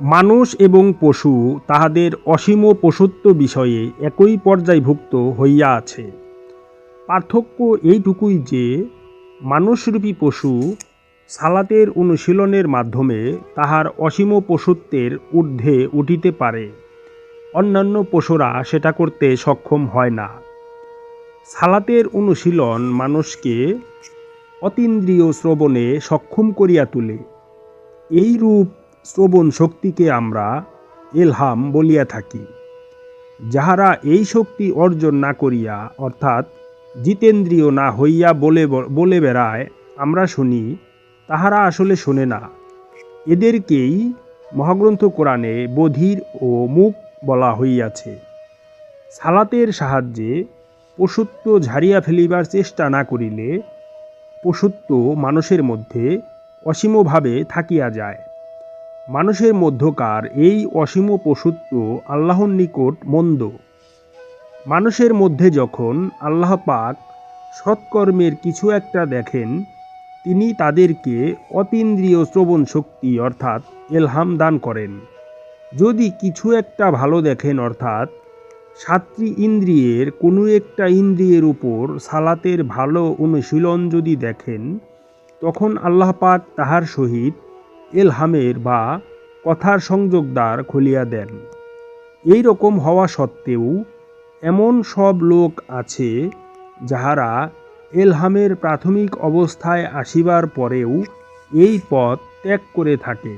মানুষ এবং পশু তাহাদের অসীম পশুত্ব বিষয়ে একই পর্যায়ভুক্ত হইয়া আছে। পার্থক্য এইটুকুই যে, মানুষরূপী পশু সালাতের অনুশীলনের মাধ্যমে তাহার অসীম পশুত্বের ঊর্ধ্বে উঠিতে পারে। অন্যান্য পশুরা সেটা করতে সক্ষম হয় না। সালাতের অনুশীলন মানুষকে অতীন্দ্রিয় শ্রবণে সক্ষম করিয়া তোলে। এই রূপ শ্রবণ শক্তিকে আমরা এলহাম বলিয়া থাকি। যাহারা এই শক্তি অর্জন না করিয়া, অর্থাৎ জিতেন্দ্রীয় না হইয়া বলে বলে বেড়ায়, আমরা শুনি, তাহারা আসলে শোনে না। এদেরকেই মহাগ্রন্থ কোরআনে বধির ও মুখ বলা হইয়াছে। সালাতের সাহায্যে পশুত্ব ঝাড়িয়া ফেলিবার চেষ্টা না করিলে পশুত্ব মানুষের মধ্যে অসীমভাবে থাকিয়া যায়। মানুষের মধ্যকার এই অসীম পশুত্ব আল্লাহর নিকট মন্দ। মানুষের মধ্যে যখন আল্লাহ পাক সৎকর্মের কিছু একটা দেখেন, তিনি তাদেরকে অতীন্দ্রিয় শ্রবণ শক্তি অর্থাৎ এলহাম দান করেন। যদি কিছু একটা ভালো দেখেন অর্থাৎ সাতটি ইন্দ্রিয়ের কোনো একটা ইন্দ্রিয়ের উপর সালাতের ভালো অনুশীলন যদি দেখেন, তখন আল্লাহ পাক তাহার সহিত এলহামের বা কথার সংযোগদ্বার খুলিয়া দেন। এই রকম হওয়া সত্ত্বেও এমন সব লোক আছে যাহারা এলহামের প্রাথমিক অবস্থায় আসিবার পরেও এই পথ ত্যাগ করে থাকে।